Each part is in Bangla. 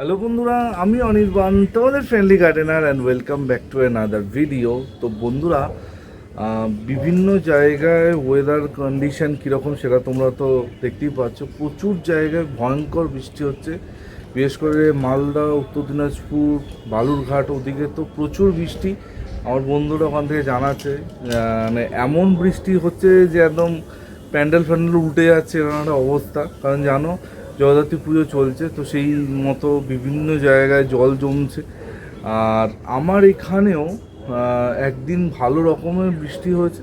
হ্যালো বন্ধুরা, আমি অনির্বাণ, তোমাদের friendly gardener and welcome back to another video তো বন্ধুরা বিভিন্ন জায়গায় ওয়েদার কন্ডিশন কীরকম সেটা তোমরা তো দেখতেই পাচ্ছ। প্রচুর জায়গায় ভয়ঙ্কর বৃষ্টি হচ্ছে। বিশেষ করে মালদা, উত্তর দিনাজপুর, বালুরঘাট ওদিকে তো প্রচুর বৃষ্টি। আমার বন্ধুরা ওখান থেকে জানাচ্ছে মানে এমন বৃষ্টি হচ্ছে যে একদম প্যান্ডেল ফ্যান্ডেল উল্টে যাচ্ছে, এরকম একটা অবস্থা। কারণ জানো জগদ্ধাত্রী পুজো চলছে, তো সেই মতো বিভিন্ন জায়গায় জল জমছে। আর আমার এখানেও একদিন ভালো রকমের বৃষ্টি হয়েছে,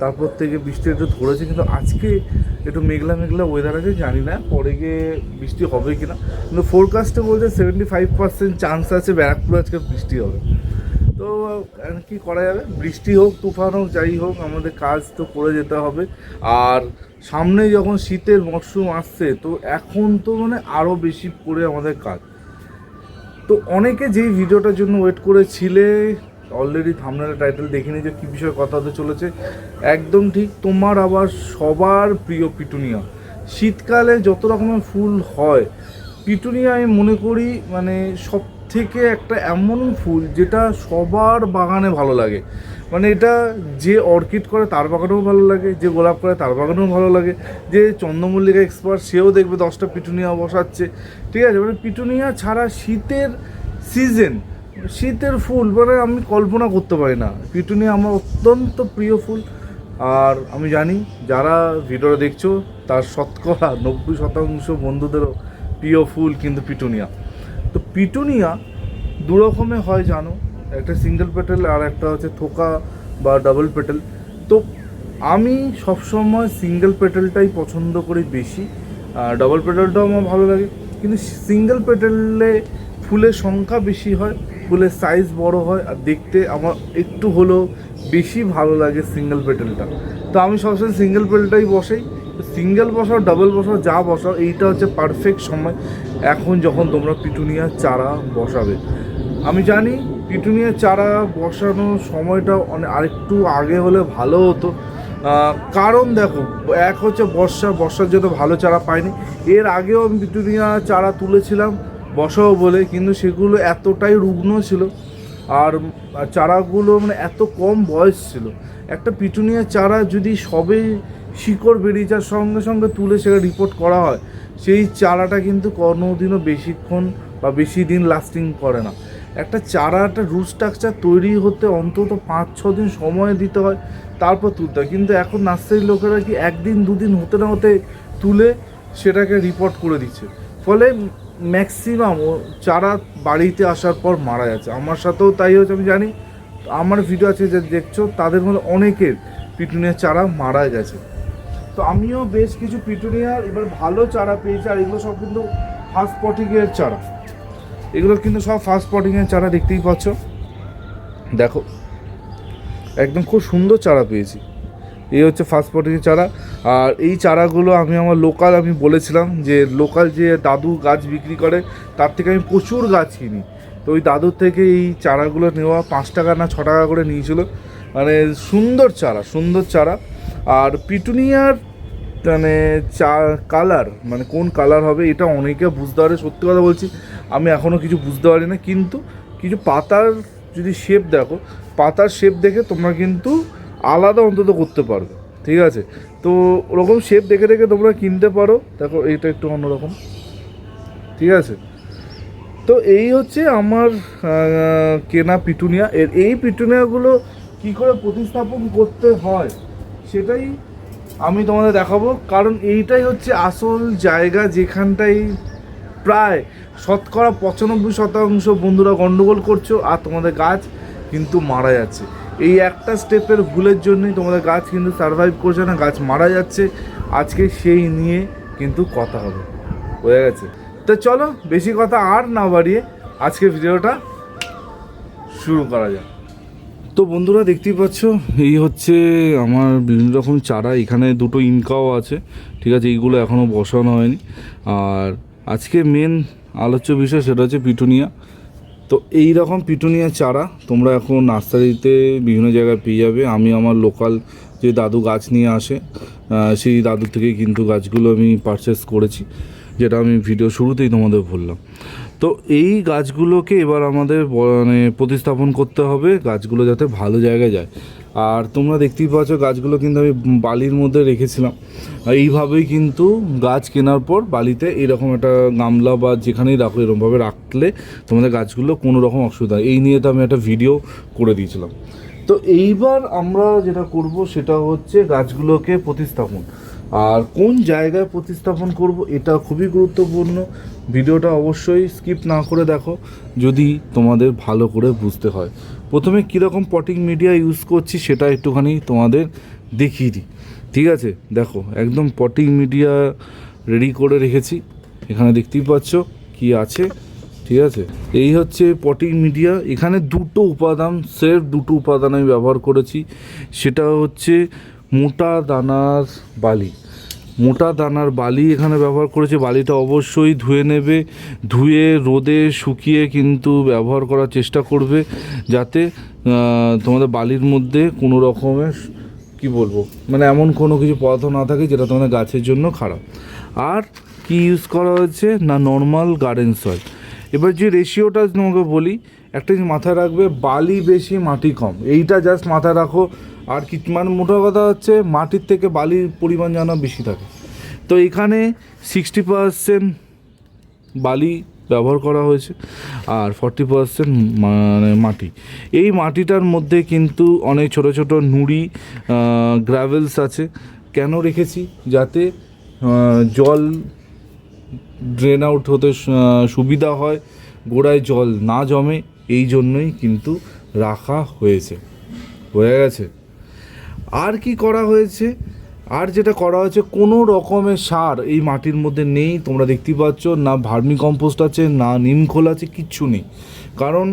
তারপর থেকে বৃষ্টি একটু ধরেছে, কিন্তু আজকে একটু মেঘলা মেঘলা ওয়েদার আছে, জানি না পরে গিয়ে বৃষ্টি হবে কি না কিন্তু ফোরকাস্টে বলছে সেভেন্টি ফাইভ পার্সেন্ট চান্স আছে ব্যারাকপুরে আজকে বৃষ্টি হবে। তো কি করা যাবে? বৃষ্টি হোক, তুফান হোক, যাই হোক, আমাদের কাজ তো করে যেতে হবে। আর সামনে যখন শীতের মরশুম আসছে, তো এখন তো মানে আরও বেশি করে আমাদের কাজ। তো অনেকে যেই ভিডিওটার জন্য ওয়েট করেছিলে অলরেডি থামনার টাইটেল দেখে নিয়ে যে কী বিষয়ে কথা হতে চলেছে? একদম ঠিক, তোমার আবার সবার প্রিয় পিটুনিয়া। শীতকালে যত রকমের ফুল হয়, পিটুনিয়া আমি মনে করি মানে সব থেকে একটা এমন ফুল যেটা সবার বাগানে ভালো লাগে। মানে এটা যে অর্কিড করে তার বাগানেও ভালো লাগে, যে গোলাপ করে তার বাগানেও ভালো লাগে, যে চন্দ্রমল্লিকা এক্সপার্ট সেও দেখবে দশটা পিটুনিয়া বসাচ্ছে, ঠিক আছে? মানে পিটুনিয়া ছাড়া শীতের সিজন শীতের ফুল মানে আমি কল্পনা করতে পারি না। পিটুনিয়া আমার অত্যন্ত প্রিয় ফুল, আর আমি জানি যারা ভিডিওটা দেখছ, তার শতকরা নব্বই শতাংশ বন্ধুদেরও প্রিয় ফুল কিন্তু পিটুনিয়া। তো পিটুনিয়া দু রকমের হয়, জানো? একটা সিঙ্গেল পেটেল আর একটা হচ্ছে থোকা বা ডাবল পেটেল তো আমি সবসময় সিঙ্গেল পেটেলটাই পছন্দ করি বেশি। ডাবল পেটেলটাও আমার ভালো লাগে। কিন্তু সিঙ্গেল পেটেলে ফুলের সংখ্যা বেশি হয়, ফুলের সাইজ বড় হয়, আর দেখতে আমার একটু হলেও বেশি ভালো লাগে সিঙ্গেল পেটেলটা তো আমি সবসময় সিঙ্গেল পেটেলটাই বসাই। সিঙ্গেল বসাও ডাবল বসাও, যা বসাও, এইটা হচ্ছে পারফেক্ট সময়। এখন যখন তোমরা পিটুনিয়া চারা বসাবে। আমি জানি পিটুনিয়া চারা বসানোর সময়টা অনেক আরেকটু আগে হলে ভালো হতো। কারণ দেখো, এক হচ্ছে বর্ষা, বর্ষার জন্য ভালো চারা পাইনি। এর আগেও আমি পিটুনিয়া চারা তুলেছিলাম, বসাও বলে, কিন্তু সেগুলো এতটাই রুগ্ন ছিল আর চারাগুলো মানে এত কম বয়স ছিল। একটা পিটুনিয়া চারা যদি সবে শিকড় বেরিয়ে যাওয়ার সঙ্গে সঙ্গে তুলে সেটা রিপোর্ট করা হয়, সেই চারাটা কিন্তু কোনোদিনও বেশিক্ষণ বা বেশি দিন লাস্টিং করে না। একটা চারা, একটা রুট স্ট্রাকচার তৈরি হতে অন্তত পাঁচ ছ দিন সময় দিতে হয়, তারপর তুলতে হয়। কিন্তু এখন নার্সারির লোকেরা কি একদিন, দুদিন হতে না হতে তুলে সেটাকে রিপোর্ট করে দিচ্ছে। ফলে ম্যাক্সিমাম চারা বাড়িতে আসার পর মারা যাচ্ছে। আমার সাথেও তাই হচ্ছে আমি জানি। আমার ভিডিও আছে যে দেখছ, তাদের মধ্যে অনেকের পিটুনিয়ার চারা মারা গেছে। তো আমিও বেশ কিছু পিটুনিয়ার এবার ভালো চারা পেয়েছি, আর এগুলো সব কিন্তু ফার্স্ট পটিংয়ের চারা। এগুলো কিন্তু সব ফার্স্ট পটিংয়ের চারা, দেখতেই পাচ্ছ। দেখো, একদম খুব সুন্দর চারা পেয়েছি। এই হচ্ছে ফার্স্ট পটিংয়ের চারা। আর এই চারাগুলো আমি আমার লোকাল আমি বলেছিলাম যে লোকাল যে দাদু গাছ বিক্রি করে, তার থেকে আমি প্রচুর গাছ কিনি। তো ওই দাদুর থেকে এই চারাগুলো নেওয়া পাঁচ টাকা না ছ টাকা করে নিয়েছিল। মানে সুন্দর চারা সুন্দর চারা। আর পিটুনিয়ার মানে চা কালার মানে কোন কালার হবে এটা অনেকে বুঝতে পারে, সত্যি কথা বলছি, আমি এখনও কিছু বুঝতে পারি না কিন্তু কিছু পাতার যদি শেপ দেখো, পাতার শেপ দেখে তোমরা কিন্তু আলাদা অন্তত করতে পারবে, ঠিক আছে? তো ওরকম শেপ দেখে দেখে তোমরা কিনতে পারো। দেখো, এইটা একটু অন্যরকম, ঠিক আছে? তো এই হচ্ছে আমার কেনা পিটুনিয়া। এর এই পিটুনিয়াগুলো কি করে প্রতিস্থাপন করতে হয় সেটাই আমি তোমাদের দেখাবো। কারণ এইটাই হচ্ছে আসল জায়গা যেখানটাই প্রায় শতকরা পঁচানব্বই শতাংশ বন্ধুরা গন্ডগোল করছ আর তোমাদের গাছ কিন্তু মারা যাচ্ছে। এই একটা স্টেপের ভুলের জন্যই তোমাদের গাছ কিন্তু সার্ভাইভ করছে না, গাছ মারা যাচ্ছে। আজকে সেই নিয়ে কিন্তু কথা হবে। বোঝা গেছে? তো চলো, বেশি কথা আর না বাড়িয়ে আজকে ভিডিওটা শুরু করা যাক। তো বন্ধুরা, দেখতেই পাচ্ছ, এই হচ্ছে আমার বিভিন্ন রকম চারা, এখানে দুটো ইনকাও আছে, ঠিক আছে, এইগুলো এখনও বসানো হয়নি। আর আজকে মেন আলোচ্য বিষয় সেটা হচ্ছে পিটুনিয়া। তো এই রকম পিটুনিয়া চারা তোমরা এখন নার্সারিতে বিভিন্ন জায়গায় পেয়ে যাবে। আমি আমার লোকাল যে দাদু গাছ নিয়ে আসে সেই দাদু থেকে কিন্তু গাছগুলো আমি পারচেস করেছি, যেটা আমি ভিডিও শুরুতেই তোমাদের বললাম। তো এই গাছগুলোকে এবার আমাদের মানে প্রতিস্থাপন করতে হবে, গাছগুলো যাতে ভালো জায়গায় যায়। আর তোমরা দেখতেই পাচ্ছ গাছগুলো কিন্তু আমি বালির মধ্যে রেখেছিলাম। এইভাবেই কিন্তু গাছ কেনার পর বালিতে এরকম একটা গামলা বা যেখানেই রাখো এরকমভাবে রাখলে তোমাদের গাছগুলো কোনো রকম অসুবিধা। এই নিয়ে তো আমি একটা ভিডিও করে দিয়েছিলাম। তো এইবার আমরা যেটা করব সেটা হচ্ছে গাছগুলোকে প্রতিস্থাপন। আর কোন জায়গায় প্রতিস্থাপন করব এটা খুবই গুরুত্বপূর্ণ। ভিডিওটা অবশ্যই স্কিপ না করে দেখো, যদি তোমাদের ভালো করে বুঝতে হয়। প্রথমে কীরকম পটিং মিডিয়া ইউজ করছি সেটা একটুখানি তোমাদের দেখিয়ে দিই। ঠিক আছে? দেখো, একদম পটিং মিডিয়া রেডি করে রেখেছি। এখানে দেখতেই পাচ্ছ কি আছে। ঠিক আছে? এই হচ্ছে পটিং মিডিয়া এখানে দুটো উপাদান সেফ দুটো উপাদান আমি ব্যবহার করেছি। সেটা হচ্ছে মোটা দানার বালি। মোটা দানার বালি এখানে ব্যবহার করেছি। বালিটা অবশ্যই ধুয়ে নেবে, ধুয়ে রোদে শুকিয়ে কিন্তু ব্যবহার করার চেষ্টা করবে যাতে তোমাদের বালির মধ্যে কোনো রকমের কি বলব মানে এমন কোনো কিছু পদার্থ না থাকে যেটা তোমাদের গাছের জন্য খারাপ। আর কি ইউজ করা হয়েছে? না নর্মাল গার্ডেন সয়েল এবার যে রেশিওটা তোমাকে বলি, একটা জিনিস মাথায় রাখবে, বালি বেশি, মাটি কম। এইটা জাস্ট মাথায় রাখো আর কি মানে মোটা কথা হচ্ছে মাটির থেকে বালির পরিমাণ যেন বেশি থাকে। তো এখানে সিক্সটি পার্সেন্ট বালি ব্যবহার করা হয়েছে আর ফর্টি পার্সেন্ট মানে মাটি। এই মাটিটার মধ্যে কিন্তু অনেক ছোট ছোট নুড়ি গ্রাভেলস আছে। কেন রেখেছি? যাতে জল ড্রেন আউট হতে সুবিধা হয়, গোড়ায় জল না জমে, এই জন্যই কিন্তু রাখা হয়েছে। হয়ে গেছে? আর কি করা হয়েছে? আর যেটা করা হয়েছে, কোনো রকমের সার এই মাটির মধ্যে নেই। তোমরা দেখতেই পাচ্ছ, না ভার্মি কম্পোস্ট আছে, না নিম আছে, কিচ্ছু নেই। কারণ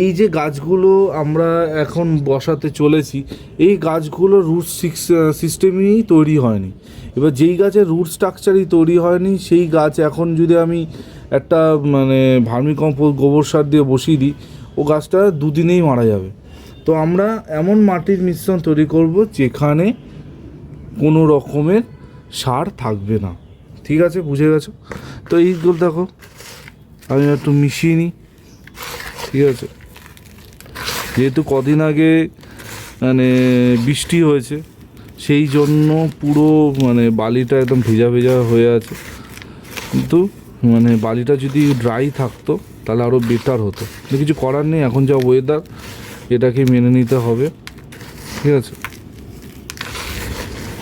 এই যে গাছগুলো আমরা এখন বসাতে চলেছি, এই গাছগুলো রুট সিস্টেমই তৈরি হয়নি। এবার যেই গাছের রুট স্ট্রাকচারই তৈরি হয়নি, সেই গাছ এখন যদি আমি একটা মানে ভার্মি কম্পোস্ট গোবর সার দিয়ে বসিয়ে দিই, ও গাছটা দুদিনেই মারা যাবে। তো আমরা এমন মাটির মিশ্রণ তৈরি করব যেখানে কোনো রকমের সার থাকবে না। ঠিক আছে? বুঝে গেছো? তো এইগুলো দেখো। আমি একটু মিশিয়ে নিই। ঠিক আছে? যেহেতু কদিন আগে মানে বৃষ্টি হয়েছে, সেই জন্য পুরো মানে বালিটা একদম ভেজা ভেজা হয়ে আছে। কিন্তু মানে বালিটা যদি ড্রাই থাকতো, তাহলে আরও বেটার হতো। কিছু করার নেই। এখন যা ওয়েদার এটাকে মেনে নিতে হবে। ঠিক আছে?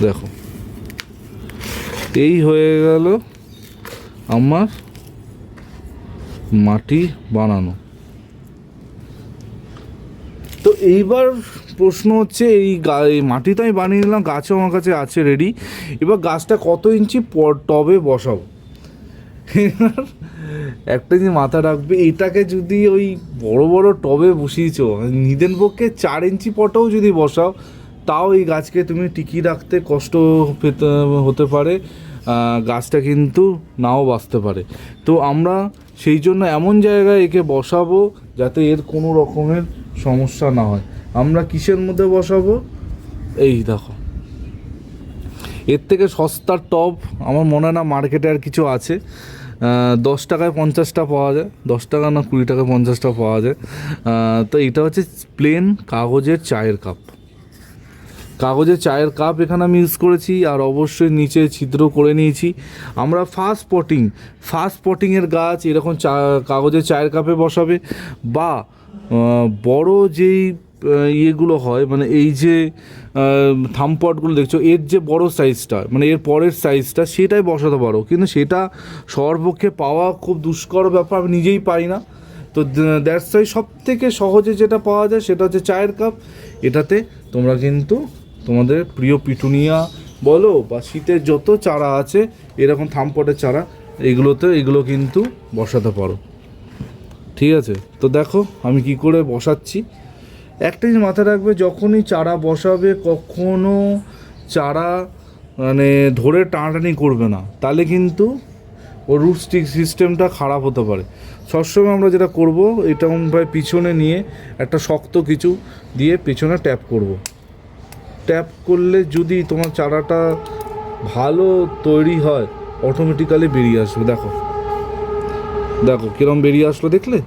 দেখো। এই হয়ে গেল আমার মাটি বানানো। তো এইবার প্রশ্ন হচ্ছে, এই মাটি তো আমি বানিয়ে নিলাম, গাছও আমার কাছে আছে রেডি এবার গাছটা কত ইঞ্চি টবে বসাবো? একটা জিনিস মাথা রাখবে, এটাকে যদি ওই বড় বড় টবে বসিয়েছ নিদেন পক্ষে চার ইঞ্চি পটেও যদি বসাও, তাও এই গাছকে তুমি টিকিয়ে রাখতে কষ্ট পেতে, হতে পারে গাছটা কিন্তু নাও বাঁচতে পারে। তো আমরা সেই জন্য এমন জায়গায় একে বসাবো যাতে এর কোনো রকমের সমস্যা না হয়। আমরা কিসের মধ্যে বসাবো? এই দেখো। এর থেকে সস্তার টব, আমার মনে না মার্কেটে আর কিছু আছে। দশ টাকায় পঞ্চাশটা পাওয়া যায়, দশ টাকা না কুড়ি টাকায় পঞ্চাশটা পাওয়া যায়। তো এটা হচ্ছে প্লেন কাগজের চায়ের কাপ কাগজের চায়ের কাপ এখানে আমি ইউজ করেছি আর অবশ্যই নিচে ছিদ্র করে নিয়েছি। আমরা ফাস্ট পটিং ফার্স্ট পটিংয়ের গাছ এরকম চা, কাগজের চায়ের কাপে বসাবে বা বড় যেই ইয়েগুলো হয় মানে এই যে থামপটগুলো দেখছ, এর যে বড় সাইজটা মানে এর পরের সাইজটা সেটাই বসাতে পারো। কিন্তু সেটা সবার পক্ষে পাওয়া খুব দুষ্কর ব্যাপার, আমি নিজেই পাই না। তো দ্যাটস ওয়াই সব থেকে সহজে যেটা পাওয়া যায়, সেটা হচ্ছে চায়ের কাপ এটাতে তোমরা কিন্তু তোমাদের প্রিয় পিটুনিয়া বলো, বা শীতের যত চারা আছে, এরকম থামপটের চারা, এগুলোতে, এগুলো কিন্তু বসাতে পারো। ঠিক আছে? তো দেখো, আমি কি করে বসাচ্ছি। একটা জিনিস মাথায় রাখবে, যখনই চারা বসাবে, কখনো চারা মানে ধরে টানাটানি করবে না। তাহলে কিন্তু ও রুট স্টিক সিস্টেমটা খারাপ হতে পারে। সবসময় আমরা যেটা করব, এটা ভাবে পিছনে নিয়ে একটা শক্ত কিছু দিয়ে পেছনে ট্যাপ করব। ট্যাপ করলে যদি তোমার চারাটা ভালো তৈরি হয় অটোমেটিক্যালি বেরিয়ে আসবে। দেখো। দেখো, কিরম বেরিয়ে আসলো দেখলে?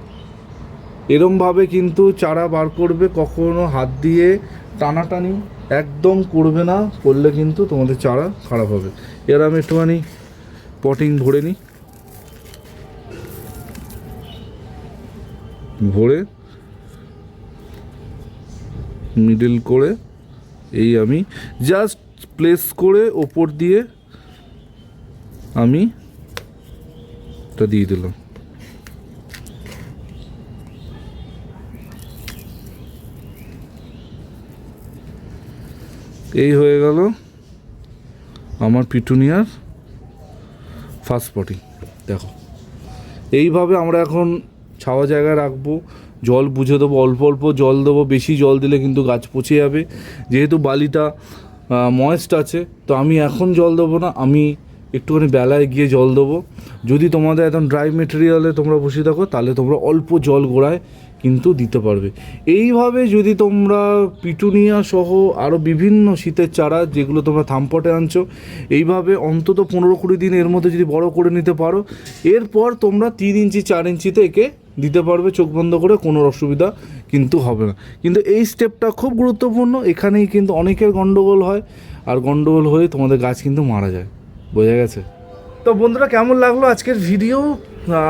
এরমভাবে কিন্তু চারা বার করবে, কখনো হাত দিয়ে টানাটানি একদম করবে না, করলে কিন্তু তোমাদের চারা খারাপ হবে। এর আমি একটুখানি পটিং ভরে নিই। ভরে মিডল করে এই আমি জাস্ট প্লেস করে ওপর দিয়ে আমি এটা দিয়ে দিলাম। এই হয়ে গেল আমার পিটুনিয়ার ফার্স্ট পটিং দেখো। এইভাবে আমরা এখন ছাওয়া জায়গায় রাখব, জল বুঝে দেবো, অল্প অল্প জল দেবো, বেশি জল দিলে কিন্তু গাছ পচে যাবে। যেহেতু বালিটা ময়েস্ট আছে, তো আমি এখন জল দেবো না, আমি একটুখানি বেলায় গিয়ে জল দেবো। যদি তোমাদের একদম ড্রাই মেটেরিয়ালে তোমরা বসে থাকো, তাহলে তোমরা অল্প জল গোড়ায় কিন্তু দিতে পারবে। এইভাবে যদি তোমরা পিটুনিয়া সহ আরও বিভিন্ন শীতের চারা যেগুলো তোমরা থামপটে আনছো, এইভাবে অন্তত পনেরো কুড়ি দিন এর মধ্যে যদি বড় করে নিতে পারো, এরপর তোমরা তিন ইঞ্চি, চার ইঞ্চিতে একে দিতে পারবে, চোখ বন্ধ করে, কোনো অসুবিধা কিন্তু হবে না। কিন্তু এই স্টেপটা খুব গুরুত্বপূর্ণ, এখানেই কিন্তু অনেকের গণ্ডগোল হয়, আর গণ্ডগোল হয়ে তোমাদের গাছ কিন্তু মারা যায়। বোঝা গেছে? তো বন্ধুরা, কেমন লাগল আজকের ভিডিও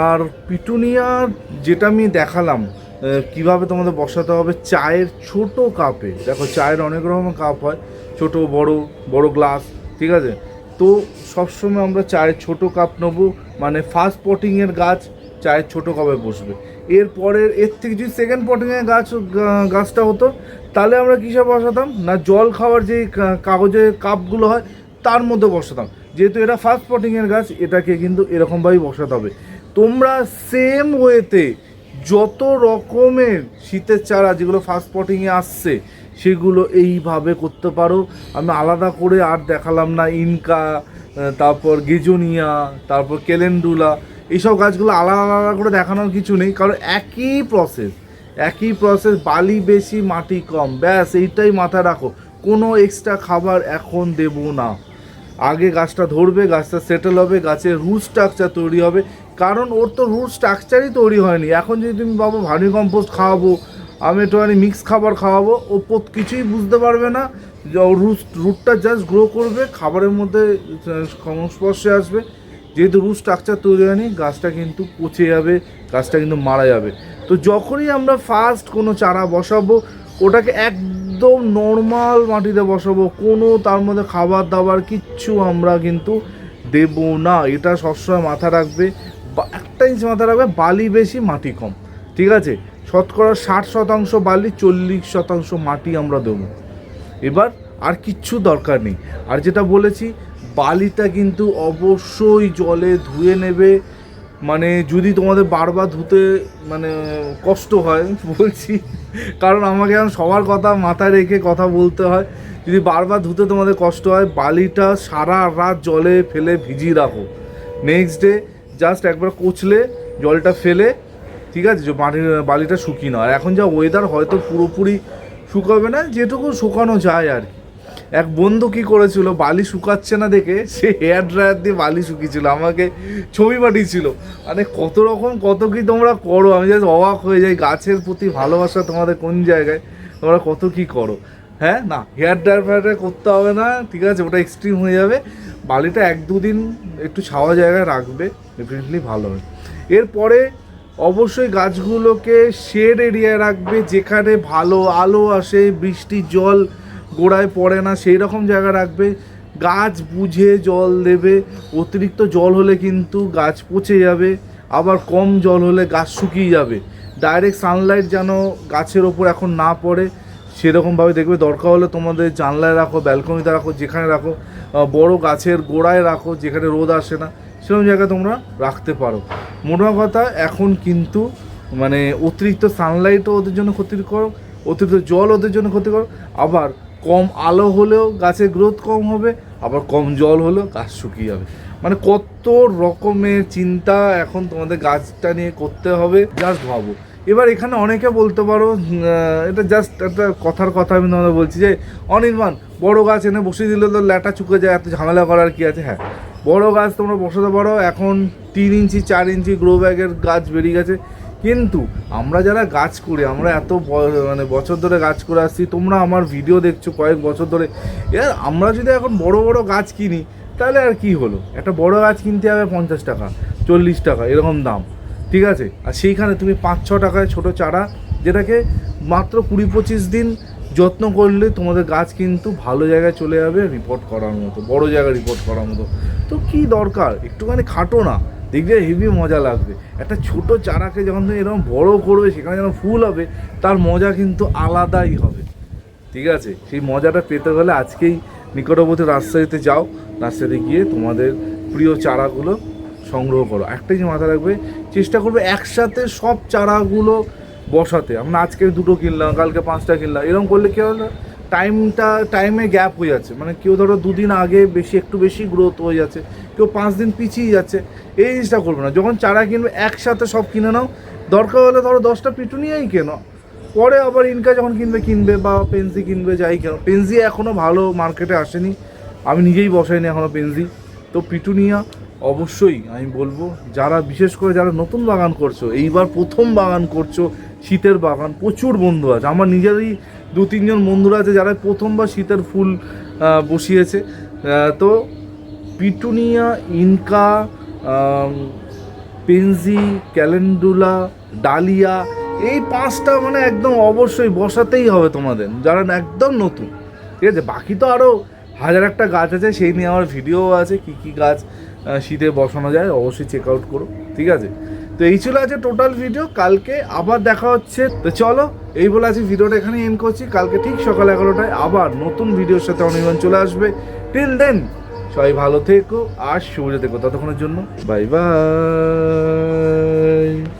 আর পিটুনিয়া যেটা আমি দেখালাম কীভাবে তোমাদের বসাতে হবে? চায়ের ছোট কাপে, দেখো চায়ের অনেক রকম কাপ হয়, ছোট, বড় বড় গ্লাস, ঠিক আছে? তো সবসময় আমরা চায়ের ছোট কাপ নেব মানে ফার্স্ট পটিংয়ের গাছ চায়ের ছোট কাপে বসবে। এরপরের এর থেকে যদি সেকেন্ড পটিংয়ের গাছ গাছটা হতো, তাহলে আমরা কিসে বসাতাম? না, জল খাওয়ার যে কাগজের কাপগুলো হয়, তার মধ্যে বসাতাম। যেহেতু এটা ফার্স্ট পটিংয়ের গাছ, এটাকে কিন্তু এরকমভাবেই বসাতে হবে। তোমরা সেম ওয়েতে যত রকমের শীতের চারা যেগুলো ফার্স্ট পটিংয়ে আসছে, সেগুলো এইভাবে করতে পারো। আমি আলাদা করে আর দেখালাম না, ইনকা তারপর গেজোনিয়া, তারপর কেলেন্ডুলা, এইসব গাছগুলো আলাদা আলাদা করে দেখানোর কিছু নেই, কারণ একই প্রসেস একই প্রসেস বালি বেশি, মাটি কম, ব্যাস, এইটাই মাথায় রাখো। কোনো এক্সট্রা খাবার এখন দেবো না। আগে গাছটা ধরবে, গাছটা সেটেল হবে, গাছের রুট স্ট্রাকচার তৈরি হবে কারণ ওর তো রুট স্ট্রাকচারই তৈরি হয়নি। এখন যদি তুমি ভাবো ভার্মি কম্পোস্ট খাওয়াবো, আমি একটুখানি মিক্স খাবার খাওয়াবো, ও কিছুই বুঝতে পারবে না রুট রুটটা জাস্ট গ্রো করবে, খাবারের মধ্যে সংস্পর্শে আসবে। যেহেতু রুট স্ট্রাকচার তৈরি হয়নি, গাছটা কিন্তু পচে যাবে, গাছটা কিন্তু মারা যাবে। তো যখনই আমরা ফার্স্ট কোনো চারা বসাবো, ওটাকে একদম নর্মাল মাটিতে বসাবো, কোনো তার মধ্যে খাবার দাবার কিচ্ছু আমরা কিন্তু দেব না। এটা সবসময় মাথা রাখবে। একটা জিনিস মাথা রাখবে, বালি বেশি, মাটি কম। ঠিক আছে? শতকরা ষাট শতাংশ বালি, চল্লিশ শতাংশ মাটি আমরা দেবো। এবার আর কিচ্ছু দরকার নেই। আর যেটা বলেছি, বালিটা কিন্তু অবশ্যই জলে ধুয়ে নেবে। মানে যদি তোমাদের বারবার ধুতে মানে কষ্ট হয়, বলছি। কারণ আমাকে এখন সবার কথা মাথায় রেখে কথা বলতে হয়। যদি বারবার ধুতে তোমাদের কষ্ট হয়, বালিটা সারা রাত জলে ফেলে ভিজিয়ে রাখো। নেক্সট ডে জাস্ট একবার কোচলে, জলটা ফেলে, ঠিক আছে? মাটির, বালিটা শুকিয়ে নাও আর এখন যা ওয়েদার হয়তো পুরোপুরি শুকাবে না, যেটুকু শুকানো যায় আর কি। এক বন্ধু কি করেছিল, বালি শুকাচ্ছে না দেখে, সে হেয়ার ড্রায়ার দিয়ে বালি শুকিয়েছিল। আমাকে ছবি পাঠিয়েছিল। মানে কত রকম, কত কি তোমরা করো? আমি জাস্ট অবাক হয়ে যাই। গাছের প্রতি ভালোবাসা তোমাদের কোন জায়গায়? তোমরা কত কি করো? হ্যাঁ না হেয়ার ড্রায়ার করতে হবে না, ঠিক আছে, ওটা এক্সট্রিম হয়ে যাবে। বালিটা এক দুদিন একটু ছাওয়া জায়গায় রাখবে ডেফিনেটলি ভালো হবে। এরপরে অবশ্যই গাছগুলোকে শেড এরিয়ায় রাখবে, যেখানে ভালো আলো আসে বৃষ্টির জল গোড়ায় পড়ে না, সেই রকম জায়গা রাখবে। গাছ বুঝে জল দেবে, অতিরিক্ত জল হলে কিন্তু গাছ পচে যাবে, আবার কম জল হলে গাছ শুকিয়ে যাবে। ডাইরেক্ট সানলাইট যেন গাছের ওপর এখন না পড়ে। সেরকমভাবে দেখবে। দরকার হলে তোমাদের জানলায় রাখো, ব্যালকনিতে রাখো, যেখানে রাখো বড় গাছের গোড়ায় রাখো, যেখানে রোদ আসে না, সেরকম জায়গায় তোমরা রাখতে পারো। মোটা কথা, এখন কিন্তু মানে অতিরিক্ত সানলাইটও ওদের জন্য ক্ষতিকর অতিরিক্ত জল ওদের জন্য ক্ষতিকর আবার কম আলো হলেও গাছের গ্রোথ কম হবে, আবার কম জল হলেও গাছ শুকিয়ে যাবে। মানে কত রকমের চিন্তা এখন তোমাদের গাছটা নিয়ে করতে হবে জাস্ট ভাবো। এবার এখানে অনেকে বলতে পারো এটা জাস্ট একটা কথার কথা আমি তোমাদের বলছি যে, অনির্বাণ, বড় গাছ এনে বসিয়ে দিলে তো ল্যাটা চুকে যায়, এত ঝামেলা করার কি আছে? হ্যাঁ বড় গাছ তোমরা বসাতে পারো, এখন তিন ইঞ্চি, চার ইঞ্চি গ্রো ব্যাগের গাছ বেরিয়ে গেছে। কিন্তু আমরা যারা গাছ করি, আমরা এত মানে বছর ধরে গাছ করে আসছি, তোমরা আমার ভিডিও দেখছ কয়েক বছর ধরে। এর আমরা যদি এখন বড় বড় গাছ কিনি, তাহলে আর কি হলো? একটা বড় গাছ কিনতে হবে পঞ্চাশ টাকা, চল্লিশ টাকা, এরকম দাম। ঠিক আছে? আর সেইখানে তুমি পাঁচ, ছ টাকায় ছোট চারা, যেটাকে মাত্র কুড়ি, পঁচিশ দিন যত্ন করলে তোমাদের গাছ কিন্তু ভালো জায়গায় চলে যাবে রিপোর্ট করার মতো, বড় জায়গায় রিপোর্ট করার মতো। তো কি দরকার? একটুখানি খাটো না, দেখবে হেভি মজা লাগবে। একটা ছোট চারাকে যখন তুমি এরকম বড় করবে, সেখানে যখন ফুল হবে, তার মজা কিন্তু আলাদাই হবে। ঠিক আছে? সেই মজাটা পেতে হলে আজকেই নিকটবর্তী রাজশাহীতে যাও। রাজশাহীতে গিয়ে তোমাদের প্রিয় চারাগুলো সংগ্রহ করো। একটাই যে মাথায় রাখবে, চেষ্টা করবে একসাথে সব চারাগুলো বসাতে। আমরা আজকে দুটো কিনলাম, কালকে পাঁচটা কিনলাম। এরকম করলে কী হলো টাইমটা টাইমে গ্যাপ হয়ে যাচ্ছে। মানে কেউ ধরো দুদিন আগে বেশি, একটু বেশি গ্রোথ হয়ে যাচ্ছে, কেউ পাঁচ দিন পিছিয়ে যাচ্ছে। এই জিনিসটা করবে না। যখন চারা কিনবে, একসাথে সব কিনে নাও। দরকার হলে ধরো দশটা পিটুনিয়াই কেনো। পরে আবার ইনকা যখন কিনবে কিনবে বা পেন্সি কিনবে, যাই কেন। পেন্সি এখনও ভালো মার্কেটে আসেনি। আমি নিজেই বসাইনি এখনও পেন্সি। তো পিটুনিয়া অবশ্যই আমি বলব, যারা বিশেষ করে যারা নতুন বাগান করছ, এইবার প্রথম বাগান করছ শীতের বাগান, প্রচুর বন্ধু আছে। আমার নিজেরই দু তিনজন বন্ধুরা আছে যারা প্রথমবার শীতের ফুল বসিয়েছে। তো petunia, inca pansy, calendula, dahlia, এই পাঁচটা মানে একদম অবশ্যই বসাতেই হবে তোমাদের, যারা একদম নতুন। ঠিক আছে? বাকি তো আরও হাজার একটা গাছ আছে, সেই নিয়ে আমার ভিডিও আছে, কি কি গাছ শীতে বসানো যায়, অবশ্যই চেক আউট করো, ঠিক আছে? তো এই ছিল আছে টোটাল ভিডিও কালকে আবার দেখা হচ্ছে। তো চলো, এই বলে আছি ভিডিওটা এখানে এন্ড করছি। কালকে ঠিক সকাল এগারোটায় আবার নতুন ভিডিওর সাথে অনির্বাণ চলে আসবে। টিল দেন সবাই ভালো থেকো আর সুবিধা থেকো ততক্ষণের জন্য বাই বাই